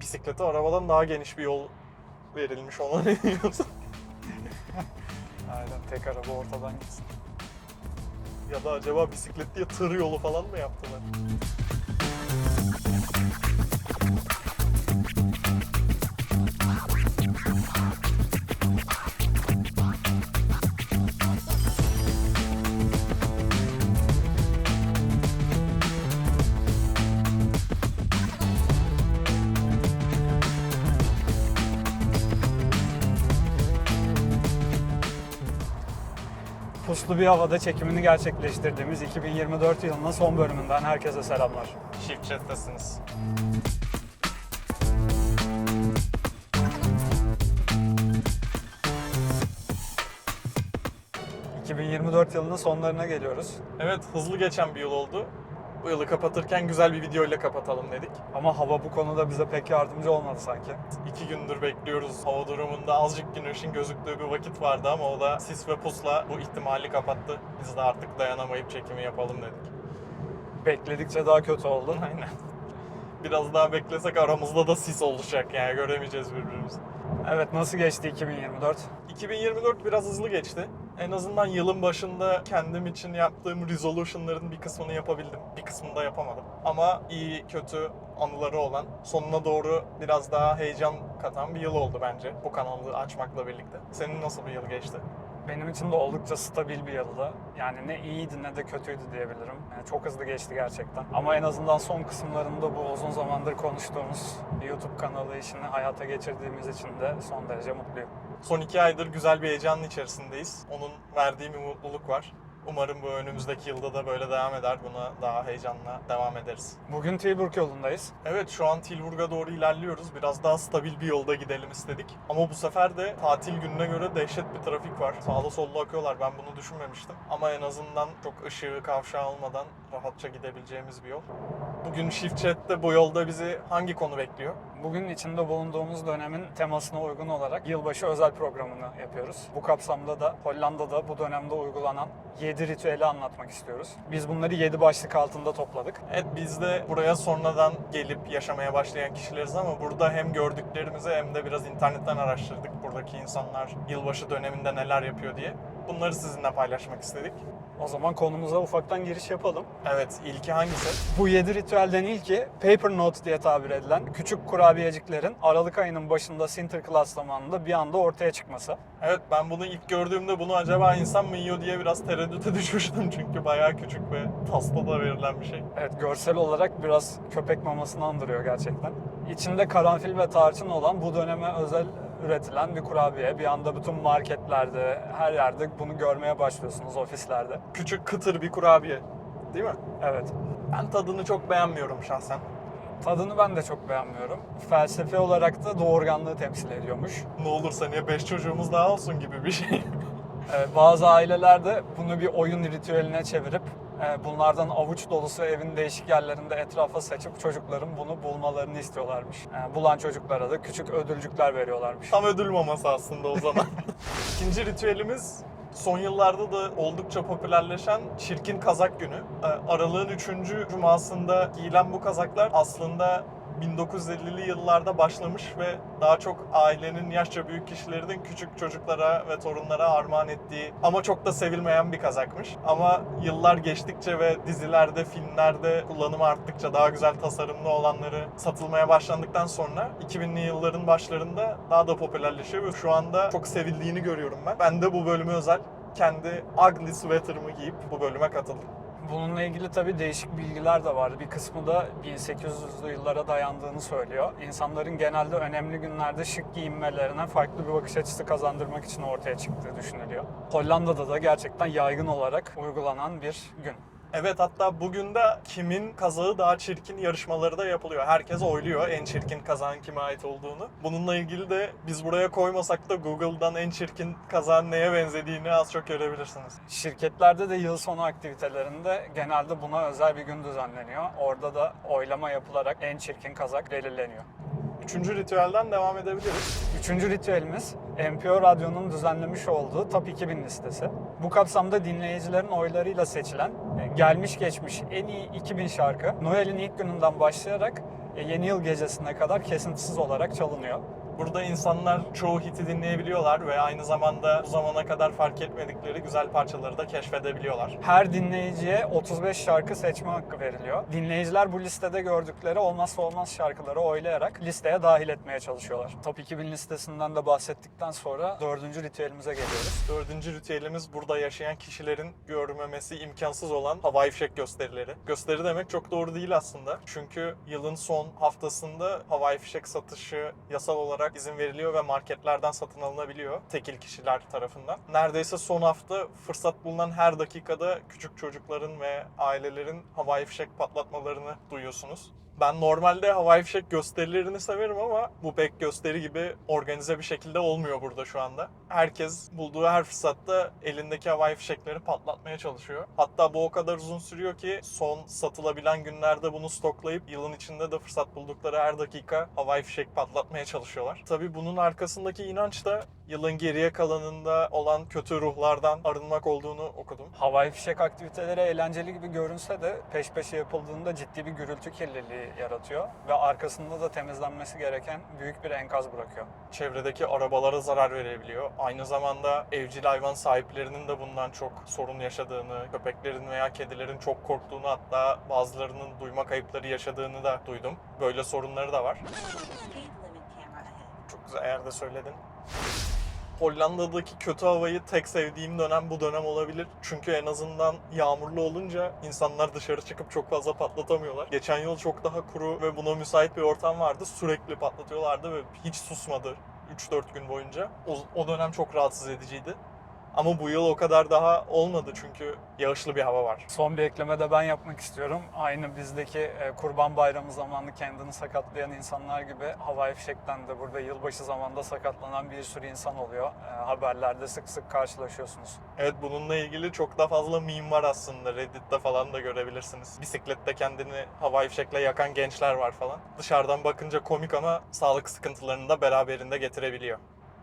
Bisiklete arabadan daha geniş bir yol verilmiş ona ne diyorsun? Aynen tek araba ortadan gitsin. ya da acaba bisiklet diye tır yolu falan mı yaptılar? Puslu bir havada çekimini gerçekleştirdiğimiz 2024 yılının son bölümünden herkese selamlar. Shift chat'tesiniz. Hı. 2024 yılının sonlarına geliyoruz. Evet hızlı geçen bir yıl oldu. Bu yılı kapatırken güzel bir video ile kapatalım dedik. Ama hava bu konuda bize pek yardımcı olmadı sanki. İki gündür bekliyoruz. Hava durumunda azıcık güneşin gözüktüğü bir vakit vardı ama o da sis ve pusla bu ihtimali kapattı. Biz de artık dayanamayıp çekimi yapalım dedik. Bekledikçe daha kötü oldu. Aynen. Biraz daha beklesek aramızda da sis olacak yani göremeyeceğiz birbirimizi. Evet nasıl geçti 2024? 2024 biraz hızlı geçti. En azından yılın başında kendim için yaptığım resolution'ların bir kısmını yapabildim. Bir kısmını da yapamadım. Ama iyi kötü anıları olan, sonuna doğru biraz daha heyecan katan bir yıl oldu bence bu kanalı açmakla birlikte. Senin nasıl bir yıl geçti? Benim için de oldukça stabil bir yıldı. Yani ne iyiydi ne de kötüydü diyebilirim. Yani çok hızlı geçti gerçekten. Ama en azından son kısımlarında bu uzun zamandır konuştuğumuz YouTube kanalı işini hayata geçirdiğimiz için de son derece mutluyum. Son iki aydır güzel bir heyecanın içerisindeyiz. Onun verdiği bir mutluluk var. Umarım bu önümüzdeki yılda da böyle devam eder. Buna daha heyecanla devam ederiz. Bugün Tilburg yolundayız. Evet şu an Tilburg'a doğru ilerliyoruz. Biraz daha stabil bir yolda gidelim istedik. Ama bu sefer de tatil gününe göre dehşet bir trafik var. Sağda solda akıyorlar. Ben bunu düşünmemiştim. Ama en azından çok ışığı kavşağı olmadan rahatça gidebileceğimiz bir yol. Bugün Shift Chat'te bu yolda bizi hangi konu bekliyor? Bugün içinde bulunduğumuz dönemin temasına uygun olarak yılbaşı özel programını yapıyoruz. Bu kapsamda da Hollanda'da bu dönemde uygulanan 7 ritüeli anlatmak istiyoruz. Biz bunları 7 başlık altında topladık. Evet biz de buraya sonradan gelip yaşamaya başlayan kişileriz ama burada hem gördüklerimizi hem de biraz internetten araştırdık. Buradaki insanlar yılbaşı döneminde neler yapıyor diye. Bunları sizinle paylaşmak istedik. O zaman konumuza ufaktan giriş yapalım. Evet ilki hangisi? Bu 7 ritüelden ilki Paper Note diye tabir edilen küçük kurabiyeciklerin Aralık ayının başında Sinterklaas zamanında bir anda ortaya çıkması. Evet ben bunu ilk gördüğümde bunu acaba insan mı yiyor diye biraz tereddüte düşmüştüm çünkü bayağı küçük ve tasla da verilen bir şey. Evet görsel olarak biraz köpek mamasını andırıyor gerçekten. İçinde karanfil ve tarçın olan bu döneme özel üretilen bir kurabiye. Bir anda bütün marketlerde, her yerde bunu görmeye başlıyorsunuz ofislerde. Küçük kıtır bir kurabiye değil mi? Evet. Ben tadını çok beğenmiyorum şahsen. Tadını ben de çok beğenmiyorum. Felsefe olarak da doğurganlığı temsil ediyormuş. Ne olur seneye 5 çocuğumuz daha olsun gibi bir şey. Evet, bazı ailelerde bunu bir oyun ritüeline çevirip bunlardan avuç dolusu evin değişik yerlerinde etrafa saçıp çocukların bunu bulmalarını istiyorlarmış. E, bulan çocuklara da küçük ödülcükler veriyorlarmış. Tam ödül maması aslında o zaman. İkinci ritüelimiz son yıllarda da oldukça popülerleşen çirkin kazak günü. Ee, Aralığın 3. cumasında giyilen bu kazaklar aslında 1950'li yıllarda başlamış ve daha çok ailenin yaşça büyük kişilerinin küçük çocuklara ve torunlara armağan ettiği ama çok da sevilmeyen bir kazakmış. Ama yıllar geçtikçe ve dizilerde, filmlerde kullanımı arttıkça daha güzel tasarımlı olanları satılmaya başlandıktan sonra 2000'li yılların başlarında daha da popülerleşiyor ve şu anda çok sevildiğini görüyorum ben. Ben de bu bölüme özel kendi ugly sweater'ımı giyip bu bölüme katıldım. Bununla ilgili tabii değişik bilgiler de var. Bir kısmı da 1800'lü yıllara dayandığını söylüyor. İnsanların genelde önemli günlerde şık giyinmelerine farklı bir bakış açısı kazandırmak için ortaya çıktığı düşünülüyor. Hollanda'da da gerçekten yaygın olarak uygulanan bir gün. Evet hatta bugün de kimin kazağı daha çirkin yarışmaları da yapılıyor. Herkes oyluyor en çirkin kazağın kime ait olduğunu. Bununla ilgili de biz buraya koymasak da Google'dan en çirkin kazağın neye benzediğini az çok görebilirsiniz. Şirketlerde de yıl sonu aktivitelerinde genelde buna özel bir gün düzenleniyor. Orada da oylama yapılarak en çirkin kazak belirleniyor. Üçüncü ritüelden devam edebiliriz. Üçüncü ritüelimiz NPO Radyo'nun düzenlemiş olduğu Top 2000 listesi. Bu kapsamda dinleyicilerin oylarıyla seçilen e, gelmiş geçmiş en iyi 2000 şarkı Noel'in ilk gününden başlayarak e, yeni yıl gecesine kadar kesintisiz olarak çalınıyor. Burada insanlar çoğu hiti dinleyebiliyorlar ve aynı zamanda bu zamana kadar fark etmedikleri güzel parçaları da keşfedebiliyorlar. Her dinleyiciye 35 şarkı seçme hakkı veriliyor. Dinleyiciler bu listede gördükleri olmazsa olmaz şarkıları oylayarak listeye dahil etmeye çalışıyorlar. Top 2000 listesinden de bahsettikten sonra dördüncü ritüelimize geliyoruz. Dördüncü ritüelimiz burada yaşayan kişilerin görmemesi imkansız olan havai fişek gösterileri. Gösteri demek çok doğru değil aslında. Çünkü yılın son haftasında havai fişek satışı yasal olarak izin veriliyor ve marketlerden satın alınabiliyor tekil kişiler tarafından. Neredeyse son hafta fırsat bulunan her dakikada küçük çocukların ve ailelerin havai fişek patlatmalarını duyuyorsunuz. Ben normalde havai fişek gösterilerini severim ama bu pek gösteri gibi organize bir şekilde olmuyor burada şu anda. Herkes bulduğu her fırsatta elindeki havai fişekleri patlatmaya çalışıyor. Hatta bu o kadar uzun sürüyor ki son satılabilen günlerde bunu stoklayıp yılın içinde de fırsat buldukları her dakika havai fişek patlatmaya çalışıyorlar. Tabii bunun arkasındaki inanç da yılın geriye kalanında olan kötü ruhlardan arınmak olduğunu okudum. Havai fişek aktiviteleri eğlenceli gibi görünse de peş peşe yapıldığında ciddi bir gürültü kirliliği yaratıyor ve arkasında da temizlenmesi gereken büyük bir enkaz bırakıyor. çevredeki arabalara zarar verebiliyor. Aynı zamanda evcil hayvan sahiplerinin de bundan çok sorun yaşadığını, köpeklerin veya kedilerin çok korktuğunu hatta bazılarının duyma kayıpları yaşadığını da duydum. Böyle sorunları da var. Çok güzel yerde söyledin. Hollanda'daki kötü havayı tek sevdiğim dönem bu dönem olabilir. Çünkü en azından yağmurlu olunca insanlar dışarı çıkıp çok fazla patlatamıyorlar. Geçen yıl çok daha kuru ve buna müsait bir ortam vardı. Sürekli patlatıyorlardı ve hiç susmadı 3-4 gün boyunca. O, o dönem çok rahatsız ediciydi. Ama bu yıl o kadar daha olmadı çünkü yağışlı bir hava var. Son bir ekleme de ben yapmak istiyorum. Aynı bizdeki e, Kurban Bayramı zamanı kendini sakatlayan insanlar gibi havai fişekten de burada yılbaşı zamanında sakatlanan bir sürü insan oluyor. E, haberlerde sık sık karşılaşıyorsunuz. Evet bununla ilgili çok da fazla meme var aslında. Reddit'te falan da görebilirsiniz. Bisiklette kendini havai fişekle yakan gençler var falan. Dışarıdan bakınca komik ama sağlık sıkıntılarını da beraberinde getirebiliyor.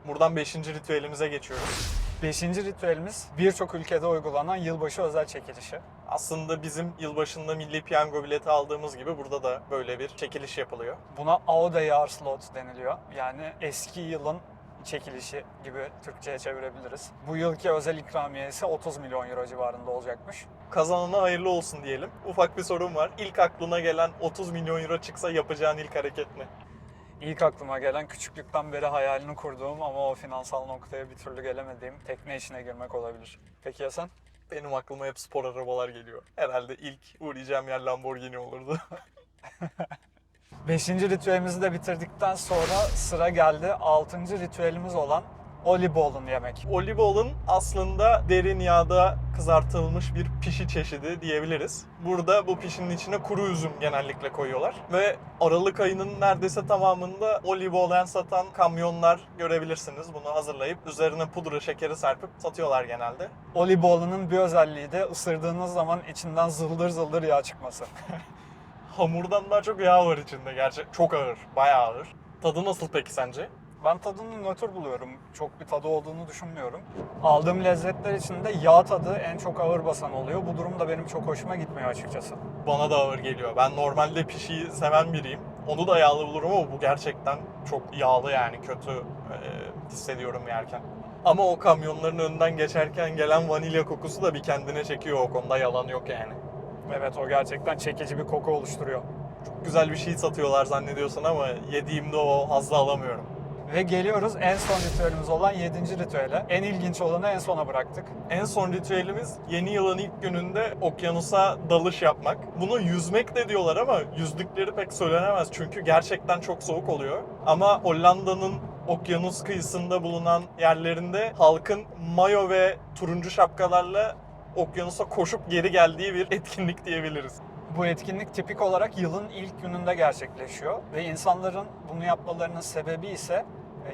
Buradan 5. ritüelimize geçiyoruz. Beşinci ritüelimiz birçok ülkede uygulanan yılbaşı özel çekilişi. Aslında bizim yılbaşında milli piyango bileti aldığımız gibi burada da böyle bir çekiliş yapılıyor. Buna Aude Jahrslot deniliyor. Yani eski yılın çekilişi gibi Türkçe'ye çevirebiliriz. Bu yılki özel ikramiye ise 30 milyon euro civarında olacakmış. Kazanana hayırlı olsun diyelim. Ufak bir sorun var. İlk aklına gelen 30 milyon euro çıksa yapacağın ilk hareket ne? İlk aklıma gelen küçüklükten beri hayalini kurduğum ama o finansal noktaya bir türlü gelemediğim tekne işine girmek olabilir. Peki ya sen? Benim aklıma hep spor arabalar geliyor. Herhalde ilk uğrayacağım yer Lamborghini olurdu. Beşinci ritüelimizi de bitirdikten sonra sıra geldi altıncı ritüelimiz olan Olibol'un yemek. Olibol'un aslında derin yağda kızartılmış bir pişi çeşidi diyebiliriz. Burada bu pişinin içine kuru üzüm genellikle koyuyorlar. Ve Aralık ayının neredeyse tamamında Olibol'en satan kamyonlar görebilirsiniz. Bunu hazırlayıp üzerine pudra şekeri serpip satıyorlar genelde. Olibol'un bir özelliği de ısırdığınız zaman içinden zıldır zıldır yağ çıkması. Hamurdan daha çok yağ var içinde gerçi. Çok ağır, bayağı ağır. Tadı nasıl peki sence? Ben tadını nötr buluyorum. Çok bir tadı olduğunu düşünmüyorum. Aldığım lezzetler içinde yağ tadı en çok ağır basan oluyor. Bu durum da benim çok hoşuma gitmiyor açıkçası. Bana da ağır geliyor. Ben normalde pişiyi seven biriyim. Onu da yağlı bulurum ama bu gerçekten çok yağlı yani kötü e, hissediyorum yerken. Ama o kamyonların önünden geçerken gelen vanilya kokusu da bir kendine çekiyor o konuda yalan yok yani. Evet o gerçekten çekici bir koku oluşturuyor. Çok güzel bir şey satıyorlar zannediyorsun ama yediğimde o hazzı alamıyorum. Ve geliyoruz en son ritüelimiz olan 7. ritüele. En ilginç olanı en sona bıraktık. En son ritüelimiz yeni yılın ilk gününde okyanusa dalış yapmak. Bunu yüzmek de diyorlar ama yüzdükleri pek söylenemez çünkü gerçekten çok soğuk oluyor. Ama Hollanda'nın okyanus kıyısında bulunan yerlerinde halkın mayo ve turuncu şapkalarla okyanusa koşup geri geldiği bir etkinlik diyebiliriz. Bu etkinlik tipik olarak yılın ilk gününde gerçekleşiyor ve insanların bunu yapmalarının sebebi ise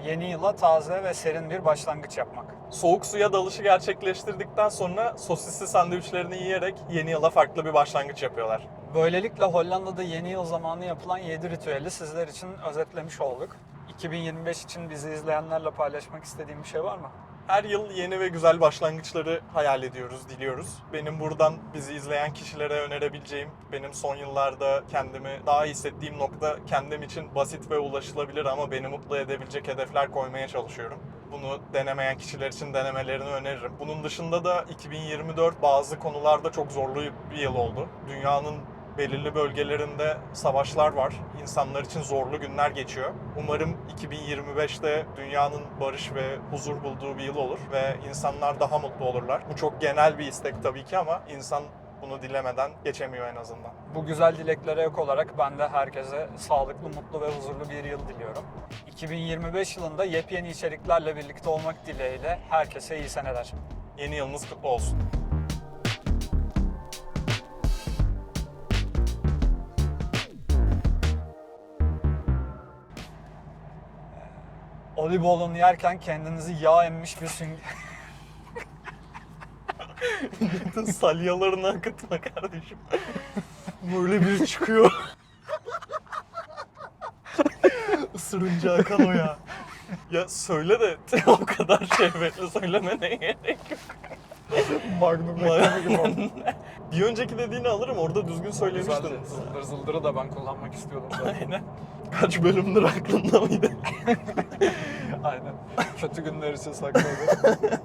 yeni yıla taze ve serin bir başlangıç yapmak. Soğuk suya dalışı gerçekleştirdikten sonra sosisli sandviçlerini yiyerek yeni yıla farklı bir başlangıç yapıyorlar. Böylelikle Hollanda'da yeni yıl zamanı yapılan 7 ritüeli sizler için özetlemiş olduk. 2025 için bizi izleyenlerle paylaşmak istediğim bir şey var mı? Her yıl yeni ve güzel başlangıçları hayal ediyoruz, diliyoruz. Benim buradan bizi izleyen kişilere önerebileceğim, benim son yıllarda kendimi daha iyi hissettiğim nokta kendim için basit ve ulaşılabilir ama beni mutlu edebilecek hedefler koymaya çalışıyorum. Bunu denemeyen kişiler için denemelerini öneririm. Bunun dışında da 2024 bazı konularda çok zorlu bir yıl oldu. Dünyanın belirli bölgelerinde savaşlar var. İnsanlar için zorlu günler geçiyor. Umarım 2025'te dünyanın barış ve huzur bulduğu bir yıl olur ve insanlar daha mutlu olurlar. Bu çok genel bir istek tabii ki ama insan bunu dilemeden geçemiyor en azından. Bu güzel dileklere ek olarak ben de herkese sağlıklı, mutlu ve huzurlu bir yıl diliyorum. 2025 yılında yepyeni içeriklerle birlikte olmak dileğiyle herkese iyi seneler. Yeni yılınız kutlu olsun. Olibolunu yerken kendinizi yağ emmiş bir sünger... Salyalarını akıtma kardeşim. Böyle biri çıkıyor. Isırınca akan o ya. Ya söyle de o kadar şehvetli söylemene gerek yok. Magnum Bir önceki dediğini alırım orada düzgün söylemiştin. Güzeldi. Zıldır zıldırı da ben kullanmak istiyordum zaten. Aynen. Kaç bölümdür aklında mıydı? Aynen. Kötü günler için sakladım.